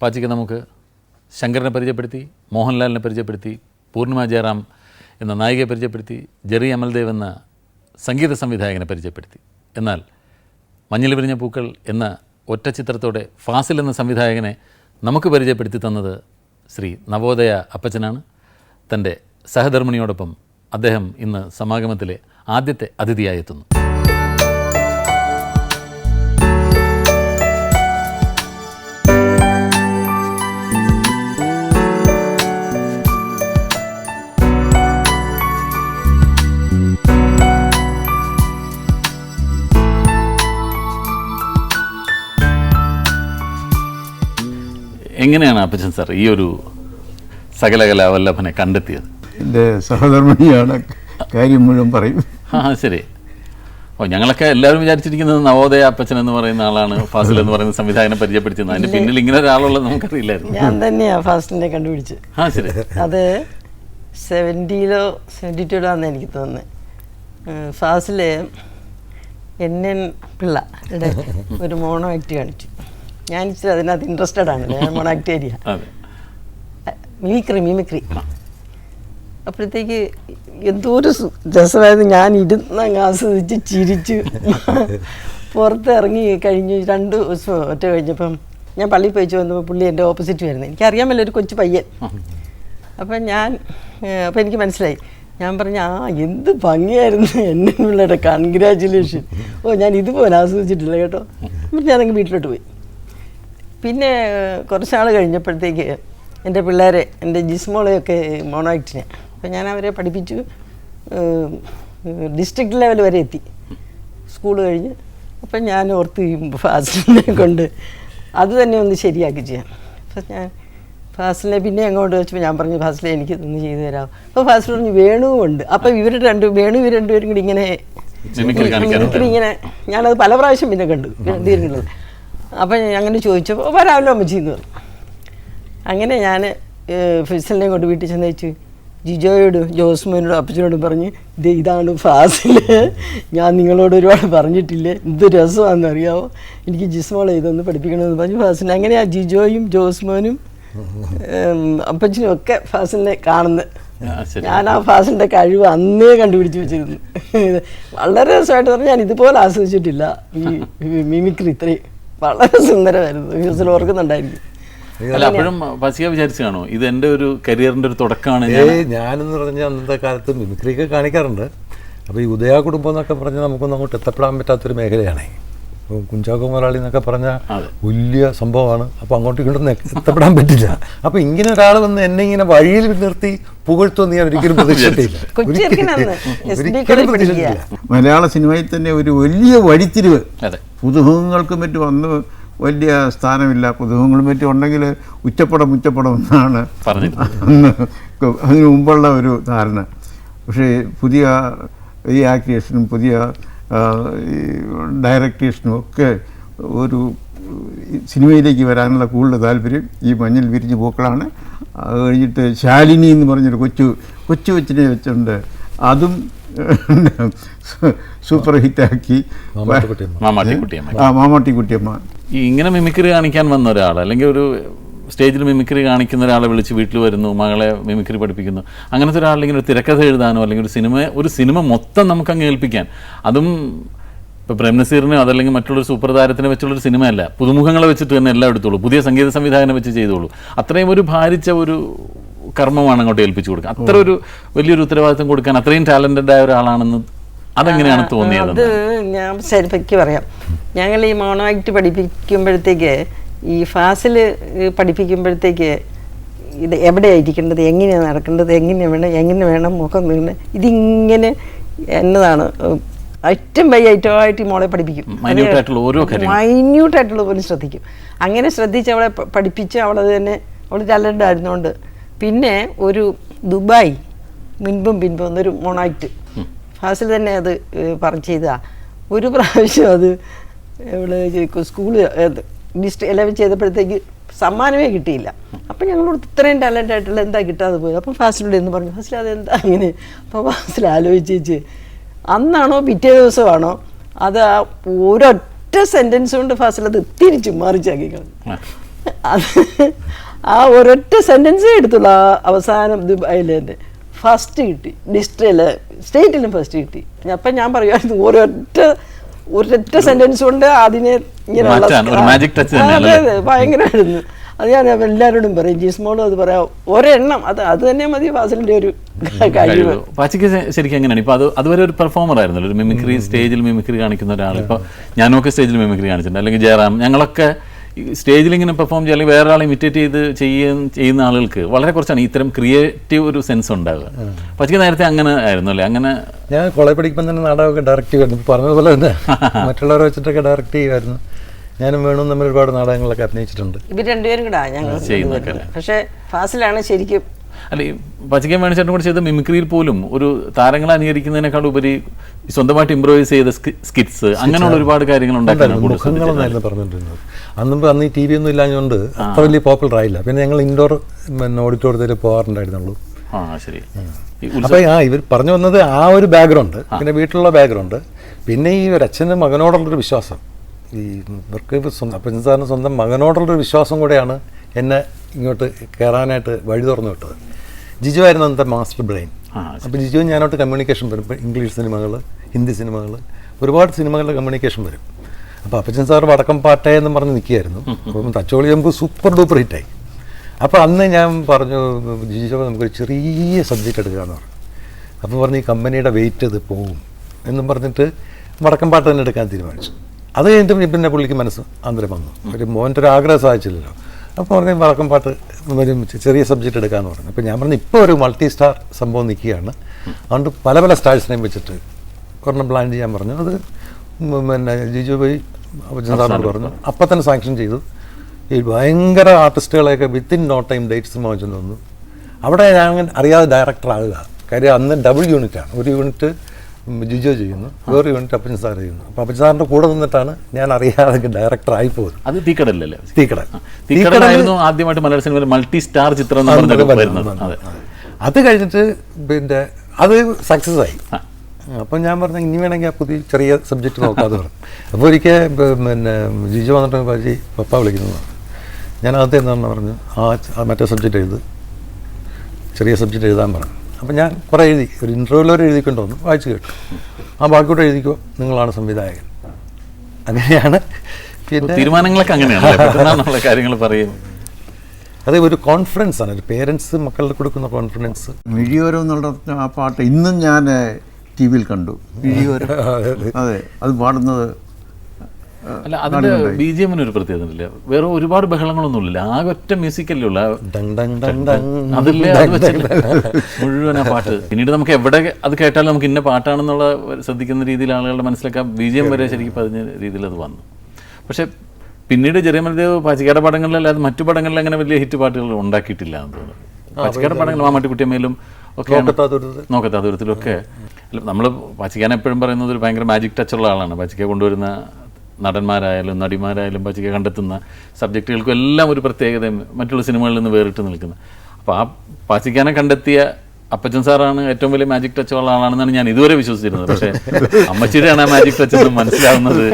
പാച്ചിക്ക് നമുക്ക് ശങ്കരനെ പരിചയപ്പെടുത്തി മോഹൻലാലിനെ പരിചയപ്പെടുത്തി പൂർണിമ ജയറാം എന്ന നായികയെ പരിചയപ്പെടുത്തി ജെറി അമൽദേവ് എന്ന സംഗീത സംവിധായകനെ പരിചയപ്പെടുത്തി. എന്നാൽ മഞ്ഞൾ വിരിഞ്ഞ പൂക്കൾ എന്ന ഒറ്റ ചിത്രത്തോടെ ഫാസിൽ എന്ന സംവിധായകനെ നമുക്ക് പരിചയപ്പെടുത്തി തന്നത് ശ്രീ നവോദയ അപ്പച്ചനാണ്. തന്റെ സഹധർമ്മിണിയോടൊപ്പം അദ്ദേഹം ഇന്ന് സമാഗമത്തിലെ ആദ്യത്തെ അതിഥിയായി എത്തുന്നു. എങ്ങനെയാണ് അപ്പച്ചൻ സാർ ഈ ഒരു സകലകല വല്ലഭനെ കണ്ടെത്തിയത്? എന്റെ സഹധർമ്മിണിയാണ് കാര്യം മുഴുവൻ പറയും. ആ ശരി. ഓ ഞങ്ങളൊക്കെ എല്ലാവരും വിചാരിച്ചിരിക്കുന്നത് നവോദയ അപ്പച്ചൻ എന്ന് പറയുന്ന ആളാണ് ഫാസിൽ എന്ന് പറയുന്ന സംവിധായകനെ പരിചയപ്പെടുത്തുന്നത് അതിന്റെ പിന്നിൽ ഇങ്ങനെ ഒരാളുള്ളത് നമുക്കറിയില്ലായിരുന്നു. ഞാൻ തന്നെയാ ഫാസിലിനെ കണ്ടുപിടിച്ച്. ആ ശരി. അത് സെവന്റിയിലോ സെവന്റി ടു ആണെന്ന് എനിക്ക് തോന്നുന്നത് ഫാസിലെ എൻ എൻ പിള്ളയുടെ ഒരു മോണോ ആക്ട് കാണിച്ചു. ഞാൻ ഇച്ചിരി അതിനകത്ത് ഇൻട്രസ്റ്റഡ് ആണ്. ഞാൻ മോണോ അതെ. മിമിക്രി മിമിക്രി അപ്പോഴത്തേക്ക് എന്തോ ഒരു രസമായിരുന്നു. ഞാൻ ഇരുന്ന് അങ്ങ് ആസ്വദിച്ച് ചിരിച്ച് പുറത്ത് ഇറങ്ങി കഴിഞ്ഞ് രണ്ട് ദിവസം ഒറ്റ കഴിഞ്ഞപ്പം ഞാൻ പള്ളിയിൽ പോയിച്ചു വന്നപ്പോൾ പുള്ളി എന്റെ ഓപ്പോസിറ്റ് വരുന്നത് എനിക്കറിയാമല്ലോ ഒരു കൊച്ചു പയ്യൻ. അപ്പം ഞാൻ അപ്പം എനിക്ക് മനസ്സിലായി. ഞാൻ പറഞ്ഞു ആ എന്ത് ഭംഗിയായിരുന്നു എന്നെ പിള്ളേരുടെ. കൺഗ്രാറ്റുലേഷൻ ഓ ഞാൻ ഇതുപോലെ ആസ്വദിച്ചിട്ടില്ല കേട്ടോ. എന്നിട്ട് ഞാനങ്ങ് വീട്ടിലോട്ട് പോയി. പിന്നെ ഏഹ്, കുറച്ച് നാൾ കഴിഞ്ഞപ്പോഴത്തേക്ക് എന്റെ പിള്ളേരെ എന്റെ ജിസ്മോളെയൊക്കെ മോണോആക്ടിനെ അപ്പോൾ ഞാൻ അവരെ പഠിപ്പിച്ചു. ഡിസ്ട്രിക്ട് ലെവൽ വരെ എത്തി. സ്കൂൾ കഴിഞ്ഞ്. അപ്പം ഞാൻ ഓർത്ത് ഫാസിലിനെ കൊണ്ട് അത് തന്നെ ഒന്ന് ശരിയാക്കി ചെയ്യാം. അപ്പം ഞാൻ ഫാസിലിനെ പിന്നെ അങ്ങോട്ട് വെച്ചപ്പോൾ ഞാൻ പറഞ്ഞു ഫാസിലെ എനിക്ക് ഇതൊന്ന് ചെയ്തു തരാം അപ്പോൾ ഫാസിൽ പറഞ്ഞു വേണുവും ഉണ്ട് അപ്പോൾ ഇവർ രണ്ട് വേണു ഇവർ രണ്ടുപേരും കൂടി ഇങ്ങനെ ഇങ്ങനെ ഞാനത് പല പ്രാവശ്യം പിന്നെ കണ്ടു. രണ്ടുപേരുള്ളത് അപ്പം ഞാൻ അങ്ങനെ ചോദിച്ചപ്പോൾ വരാമല്ലോ അമ്മച്ചിന്ന് അങ്ങനെ ഞാൻ ഫിസലിനെ കൊണ്ട് വീട്ടിൽ ചെന്ന് വെച്ചു ജിജോയോടും ജോസ്മോനോടും അപ്പച്ചനോടും പറഞ്ഞ് ഇത് ഇതാണ് ഫാസിൽ ഞാൻ നിങ്ങളോട് ഒരുപാട് പറഞ്ഞിട്ടില്ലേ. എന്ത് രസമാണെന്ന് അറിയാമോ എനിക്ക് ജിസ്മോളെ ഇതൊന്ന് പഠിപ്പിക്കണമെന്ന് പറഞ്ഞു ഫാസിൽ അങ്ങനെ ആ ജിജോയും ജോസ്മോനും അപ്പച്ചനും ഒക്കെ ഫാസിലിനെ കാണുന്നത് ഞാൻ ആ ഫാസിലിന്റെ കഴിവ് അന്നേ കണ്ടുപിടിച്ച് വെച്ചിരുന്നു. വളരെ രസമായിട്ട് പറഞ്ഞാൽ ഞാൻ ഇതുപോലെ ആസ്വദിച്ചിട്ടില്ല. ഈ മിമിക്രി ഇത്രയും. വളരെ സുന്ദരമായിരുന്നു. ഫിസിൽ ഓർക്കുന്നുണ്ടായിരിക്കും. അല്ല അപ്പോഴും പസിക വിചാരിച്ചു കാണോ ഇത് എന്റെ ഒരു കരിയറിന്റെ ഒരു തുടക്കമാണ് ഏയ് ഞാനെന്ന് പറഞ്ഞാൽ അന്നത്തെ കാലത്ത് മിമിക്രിയൊക്കെ കാണിക്കാറുണ്ട്. അപ്പോൾ ഈ ഉദയ കുടുംബം എന്നൊക്കെ പറഞ്ഞാൽ നമുക്കൊന്നും അങ്ങോട്ട് എത്തപ്പെടാൻ പറ്റാത്തൊരു മേഖലയാണ്. ഇപ്പോൾ കുഞ്ചാക്കോ മുതലാളി എന്നൊക്കെ പറഞ്ഞാൽ വലിയ സംഭവമാണ്. അപ്പോൾ അങ്ങോട്ടും ഇങ്ങോട്ടും എത്തപ്പെടാൻ പറ്റില്ല. അപ്പോൾ ഇങ്ങനെ ഒരാൾ വന്ന് എന്നെ ഇങ്ങനെ വഴിയിൽ നിർത്തി പുകഴ്ത്തുമെന്ന് ഞാൻ ഒരിക്കലും പ്രതീക്ഷിച്ചിട്ടില്ല. മലയാള സിനിമയിൽ തന്നെ ഒരു വലിയ വഴിത്തിരിവ് അതെ. പുതുമുഖങ്ങൾക്കും മറ്റും വന്ന് വലിയ സ്ഥാനമില്ല. പുതുമുഖങ്ങളും മറ്റും ഉണ്ടെങ്കിൽ ഉച്ചപ്പടം ഉച്ചപ്പടം എന്നാണ് അതിന് മുമ്പുള്ള ഒരു ധാരണ. പക്ഷേ പുതിയ ഈ ആക്ടേഴ്സിനും പുതിയ ഈ ഡയറക്ടേഴ്സിനും ഒക്കെ ഒരു സിനിമയിലേക്ക് വരാനുള്ള കൂടുതൽ താല്പര്യം ഈ മഞ്ഞൾ വിരിഞ്ഞ് പൂക്കളാണ്. അത് കഴിഞ്ഞിട്ട് ശാലിനി എന്ന് പറഞ്ഞൊരു കൊച്ചു കൊച്ചു കൊച്ചിനെ വെച്ചുണ്ട്. അതും സൂപ്പർ ഹിറ്റാക്കി. മാമാട്ടിക്കുട്ടിയമ്മ. ആ മാമാട്ടി കുട്ടിയമ്മ ഇങ്ങനെ മിമിക്രി കാണിക്കാൻ വന്ന ഒരാൾ അല്ലെങ്കിൽ ഒരു സ്റ്റേജിൽ മിമിക്രി കാണിക്കുന്ന ഒരാളെ വിളിച്ച് വീട്ടിൽ വരുന്നു മകളെ മിമിക്രി പഠിപ്പിക്കുന്നു. അങ്ങനത്തെ ഒരാളിങ്ങനെ ഒരു തിരക്കഥ എഴുതാനോ അല്ലെങ്കിൽ ഒരു സിനിമ ഒരു സിനിമ മൊത്തം നമുക്ക് അങ്ങ് ഏൽപ്പിക്കാൻ. അതും ഇപ്പോൾ പ്രേംനസീറിനോ അതല്ലെങ്കിൽ മറ്റുള്ളൊരു സൂപ്പർ താരത്തിനെ വെച്ചുള്ളൊരു സിനിമയല്ല. പുതുമുഖങ്ങളെ വെച്ചിട്ട് തന്നെ എല്ലാം എടുത്തോളൂ പുതിയ സംഗീത സംവിധായകനെ വെച്ച് ചെയ്തോളൂ അത്രയും ഒരു ഭാരിച്ച ഒരു കർമ്മമാണ് അങ്ങോട്ട് ഏൽപ്പിച്ചു കൊടുക്കുക. അത്ര ഒരു വലിയൊരു ഉത്തരവാദിത്തം കൊടുക്കാൻ അത്രയും ടാലന്റഡ് ആയ ഒരാളാണെന്ന് അതെങ്ങനെയാണ് തോന്നിയത്? അത് ഞാൻ ശരിപ്പയ്ക്ക് പറയാം. ഞങ്ങൾ ഈ മോണോ ആക്ട് പഠിപ്പിക്കുമ്പോഴത്തേക്ക് ഈ ഫാസിൽ പഠിപ്പിക്കുമ്പോഴത്തേക്ക് ഇത് എവിടെയാണ് ഇരിക്കേണ്ടത് എങ്ങനെയാണ് നടക്കേണ്ടത്? എങ്ങനെ വേണം? എങ്ങനെ വേണം? മുഖം നീങ്ങുന്നത് ഇതിങ്ങനെ എന്നതാണ് ഐറ്റം ബൈ ഐറ്റം ആയിട്ട് ഈ മോളെ പഠിപ്പിക്കും. മൈന്യൂട്ടായിട്ടുള്ള പോലും ശ്രദ്ധിക്കും. അങ്ങനെ ശ്രദ്ധിച്ച് അവളെ പഠിപ്പിച്ച് അവളത് തന്നെ അവൾ ടാലന്റ് ആയിരുന്നുകൊണ്ട് പിന്നെ ഒരു ദുബായ് മുൻപും പിൻപും എന്നൊരു മൊണാക്ട് ഫാസിൽ തന്നെ അത് പറഞ്ഞു ചെയ്താ ഒരു പ്രാവശ്യം അത് ഇവിടെ സ്കൂൾ ഡിസ്ട്രിക്ട് ഇലവൻ ചെയ്തപ്പോഴത്തേക്ക് സമ്മാനമേ കിട്ടിയില്ല. അപ്പം ഞങ്ങളോട് ഇത്രയും ടാലന്റ് ആയിട്ടുള്ള എന്താ കിട്ടാതെ പോയത്? അപ്പം ഫാസിലൂടെ എന്ന് പറഞ്ഞു ഫാസിൽ അതെന്താ അങ്ങനെ അപ്പോൾ ഫാസിൽ ആലോചിച്ച് അന്നാണോ പിറ്റേ ദിവസമാണോ അത് ആ ഒരൊറ്റ സെന്റൻസ് കൊണ്ട് ഫാസിൽ അത് തിരിച്ചു മറിച്ചാക്കി കളഞ്ഞു. അത് ആ ഒരൊറ്റ സെന്റൻസേ എടുത്തുള്ളൂ ആ അവസാനം ദുബായിലെ ഫസ്റ്റ് കിട്ടി ഡിസ്ട്രിക്റ്റിൽ സ്റ്റേറ്റിലും ഫസ്റ്റ് കിട്ടി. അപ്പം ഞാൻ പറയുമായിരുന്നു ഒരൊറ്റ ഒരൊറ്റ സെന്റൻസ് കൊണ്ട് അതിനെ ഇങ്ങനെ ഭയങ്കരമായിരുന്നു. അത് ഞാൻ എല്ലാവരോടും പറയും ജിസ്മോളും അത് പറയാം ഒരെണ്ണം അത് അത് തന്നെ മതി ഫാസിലിന്റെ ഒരു കഴിവ്. ശ- ശരിക്കും എങ്ങനെയാണ്? ഇപ്പൊ അത് അതുവരെ ഒരു പെർഫോമർ ആയിരുന്നല്ലോ ഒരു മിമിക്രി സ്റ്റേജിൽ മിമിക്രി കാണിക്കുന്ന ഒരാൾ. ഇപ്പൊ ഞാനൊക്കെ സ്റ്റേജിൽ മിമിക്രി കാണിച്ചിട്ടുണ്ട്. അല്ലെങ്കിൽ ജയറാം ഞങ്ങളൊക്കെ സ്റ്റേജിൽ ഇങ്ങനെ പെർഫോം ചെയ്യുക അല്ലെങ്കിൽ വേറെ ആളെ ഇമിറ്റേറ്റ് ചെയ്ത് ചെയ്യുന്ന ചെയ്യുന്ന ആളുകൾക്ക് വളരെ കുറച്ചാണ് ഇത്തരം ക്രിയേറ്റീവ് ഒരു സെൻസ് ഉണ്ടാവുക പക്ഷേ നേരത്തെ അങ്ങനെ ആയിരുന്നു അല്ലേ? അങ്ങനെ ഞാൻ കോളേജ് പഠിക്കുമ്പോൾ തന്നെ നാടകമൊക്കെ ഡയറക്റ്റ് ചെയ്യുമായിരുന്നു. പറഞ്ഞതുപോലെ തന്നെ. മറ്റുള്ളവരെ വെച്ചിട്ടൊക്കെ ഡയറക്റ്റ് ചെയ്യുമായിരുന്നു. ഞാനും വേണും തമ്മിൽ ഒരുപാട് നാടകങ്ങളൊക്കെ അഭിനയിച്ചിട്ടുണ്ട്. ഇവർ രണ്ടുപേരും കൂടെ ഞങ്ങൾ പക്ഷേ ഫാസിലാണ് ശരിക്കും അല്ല ഈ പച്ചക്കൻ വേണിച്ചേട്ടൻ കൂടെ ചെയ്ത മിമിക്രിയിൽ പോലും ഒരു താരങ്ങളെ അനുകരിക്കുന്നതിനേക്കാൾ ഉപരി സ്വന്തമായിട്ട് ഇംപ്രൂവൈസ് ചെയ്ത സ്കിറ്റ്സ് അങ്ങനെയുള്ള ഒരുപാട് കാര്യങ്ങൾ. മുഖങ്ങളെന്നായിരുന്നു പറഞ്ഞുകൊണ്ടിരുന്നത് അന്നും അന്ന് ഈ ടി വി ഒന്നും ഇല്ലാഞ്ഞുകൊണ്ട് അത്ര വലിയ പോപ്പുലർ ആയില്ല. പിന്നെ ഞങ്ങൾ ഇൻഡോർ പിന്നെ ഓഡിറ്റോറിയത്തിൽ പോകാറുണ്ടായിരുന്നുള്ളൂ ആ ശരി. അപ്പോൾ ആ ഇവർ പറഞ്ഞു വന്നത് ആ ഒരു ബാക്ക്ഗ്രൗണ്ട് പിന്നെ വീട്ടിലുള്ള ബാക്ക്ഗ്രൗണ്ട് പിന്നെ ഈ ഒരു അച്ഛന്റെ മകനോടുള്ളൊരു വിശ്വാസം. ഈ ഇവർക്ക് സ്വന്തം അപ്പൻ സാറിന് സ്വന്തം മകനോടുള്ളൊരു വിശ്വാസം കൂടെയാണ് എന്നെ ഇങ്ങോട്ട് കയറാനായിട്ട് വഴി തുറന്നു വിട്ടത്. ജിജു ആയിരുന്നു അന്നത്തെ മാസ്റ്റർ ബ്രെയിൻ അപ്പോൾ ജിജു ഞാനോട്ട് കമ്മ്യൂണിക്കേഷൻ വരും. ഇപ്പോൾ ഇംഗ്ലീഷ് സിനിമകൾ ഹിന്ദി സിനിമകൾ ഒരുപാട് സിനിമകളുടെ കമ്മ്യൂണിക്കേഷൻ വരും. അപ്പോൾ അപ്പച്ചൻ സാർ വടക്കം പാട്ടേ എന്ന് പറഞ്ഞ് നിൽക്കുകയായിരുന്നു. അപ്പം തച്ചോളി നമുക്ക് സൂപ്പർ ഡൂപ്പർ ഹിറ്റായി അപ്പോൾ അന്ന് ഞാൻ പറഞ്ഞു ജിജു നമുക്കൊരു ചെറിയ സബ്ജക്റ്റ് എടുക്കാമെന്ന് പറഞ്ഞു. അപ്പോൾ പറഞ്ഞു ഈ കമ്പനിയുടെ വെയിറ്റ് അത് പോവും. എന്നും പറഞ്ഞിട്ട് വടക്കം പാട്ട് തന്നെ എടുക്കാൻ തീരുമാനിച്ചു. അത് കഴിഞ്ഞിട്ട് പിന്നെ പുള്ളിക്ക് മനസ്സ് അന്തരം വന്നു ഒരു മോന്റെ ഒരു ആഗ്രഹം സാധിച്ചില്ലല്ലോ അപ്പോൾ പറഞ്ഞു വടക്കം പാട്ട് ഒരു ചെറിയ സബ്ജക്റ്റ് എടുക്കാമെന്ന് പറഞ്ഞു. അപ്പോൾ ഞാൻ പറഞ്ഞു ഇപ്പോൾ ഒരു മൾട്ടി സ്റ്റാർ സംഭവം നിൽക്കുകയാണ്. അതുകൊണ്ട് പല പല സ്റ്റാഴ്സിനെയും വെച്ചിട്ട് ഒരെണ്ണം പ്ലാൻ ചെയ്യാൻ പറഞ്ഞു. അത് പിന്നെ ജിജു ബൈ സാറിനോട് പറഞ്ഞു. അപ്പം തന്നെ സാങ്ഷൻ ചെയ്തു. ഈ ഭയങ്കര ആർട്ടിസ്റ്റുകളെയൊക്കെ വിത്തിൻ നോ ടൈം ഡേറ്റ്സ് വാങ്ങിച്ചു തന്നു. അവിടെ ഞാൻ അറിയാതെ ഡയറക്ടർ ആകുക. കാര്യം അന്ന് ഡബിൾ യൂണിറ്റാണ് ഒരു യൂണിറ്റ് ജിജോ ചെയ്യുന്നു. വേറെ യൂണിറ്റ് അപ്പൻ സാർ ചെയ്യുന്നു. അപ്പോൾ അപ്പച്ചൻ സാറിന്റെ കൂടെ നിന്നിട്ടാണ് ഞാൻ അറിയാതെ ഡയറക്ടർ ആയി പോകുന്നത് അത് തീക്കടലല്ലേ തീക്കട തീക്കടലായിരുന്നു ആദ്യമായിട്ട് മലയാള സിനിമയിൽ മൾട്ടി സ്റ്റാർ ചിത്രം അത്. കഴിഞ്ഞിട്ട് പിന്നെ അത് സക്സസ് ആയി. അപ്പം ഞാൻ പറഞ്ഞു ഇനി വേണമെങ്കിൽ ആ പുതിയ ചെറിയ സബ്ജക്റ്റ് നോക്കാതെ പറഞ്ഞു. അപ്പോൾ ഒരിക്കൽ പിന്നെ ജിജു വന്നിട്ട് പാജി പപ്പ വിളിക്കുന്നു ഞാൻ അകത്ത് എന്താണെന്ന് പറഞ്ഞു ആ ആ മറ്റേ സബ്ജക്റ്റ് എഴുത്. ചെറിയ സബ്ജക്റ്റ് എഴുതാൻ പറഞ്ഞു. അപ്പം ഞാൻ കുറേ എഴുതി ഒരു ഇന്റർവ്യൂവിൽ വരെ എഴുതിക്കൊണ്ട് വന്നു വായിച്ചു കേട്ടു. ആ ബാക്കിയോട്ട് എഴുതിക്കോ നിങ്ങളാണ് സംവിധായകൻ. അങ്ങനെയാണ് പിന്നെ തീരുമാനങ്ങളൊക്കെ അങ്ങനെയാണ് കാര്യങ്ങൾ പറയും അത് ഒരു കോൺഫിഡൻസ് ആണ്. ഒരു പേരൻസ് മക്കളുടെ കൊടുക്കുന്ന കോൺഫിഡൻസ് മിഴിയോരം എന്നുള്ള ആ പാട്ട് ഇന്നും ഞാൻ ടി വിയിൽ കണ്ടു. മിഴിയോരം. അതെ അത് പാടുന്നത് അല്ല അതിന്റെ ബി ജി എമ്മിന് ഒരു പ്രത്യേകത ഇല്ല. വേറെ ഒരുപാട് ബഹളങ്ങളൊന്നുമില്ല. ആകെ ഒറ്റ മ്യൂസിക്കല്ലേ ഉള്ള. അതില്ലേ അത് വെച്ചല്ലേ മുഴുവൻ ആ പാട്ട്. പിന്നീട് നമുക്ക് എവിടെ അത് കേട്ടാലും നമുക്ക് ഇന്ന പാട്ടാണെന്നുള്ള ശ്രദ്ധിക്കുന്ന രീതിയിൽ ആളുകളുടെ മനസ്സിലൊക്കെ ബി ജി എം വരെ ശരിക്കും പതിഞ്ഞ രീതിയിൽ അത് വന്നു. പക്ഷെ പിന്നീട് ജെറിയമൽദേവ് പാച്ചിക്കാട് പടങ്ങളിലല്ലാതെ മറ്റു പടങ്ങളിൽ അങ്ങനെ വലിയ ഹിറ്റ് പാട്ടുകൾ ഉണ്ടാക്കിയിട്ടില്ല എന്ന് തോന്നുന്നു. പാച്ചിക്കാട് പടങ്ങൾ മാമാട്ടിക്കുട്ടിയമ്മയിലും ഒക്കെ നോക്കത്താത്തൊരു നോക്കത്താ ദൂരത്തിലൊക്കെ നമ്മൾ പച്ചിക്കാൻ എപ്പോഴും പറയുന്നത് ഒരു ഭയങ്കര മാജിക് ടച്ചുള്ള ആളാണ്. പച്ചിക്ക കൊണ്ടുവരുന്ന നടന്മാരായാലും നടിമാരായാലും പച്ചയ്ക്ക് കണ്ടെത്തുന്ന സബ്ജക്റ്റുകൾക്കും എല്ലാം ഒരു പ്രത്യേകതയും മറ്റുള്ള സിനിമകളിൽ നിന്ന് വേറിട്ട് നിൽക്കുന്നത് അപ്പോൾ ആ പാച്ചിക്കാനെ കണ്ടെത്തിയ അപ്പച്ചൻ സാറാണ് ഏറ്റവും വലിയ മാജിക് ടച്ച് ഉള്ള ആളാണെന്നാണ് ഞാൻ ഇതുവരെ വിശ്വസിച്ചിരുന്നത്. പക്ഷേ അമ്മച്ചിയുടെയാണ് ആ മാജിക് ടച്ച് എന്ന് മനസ്സിലാവുന്നത്.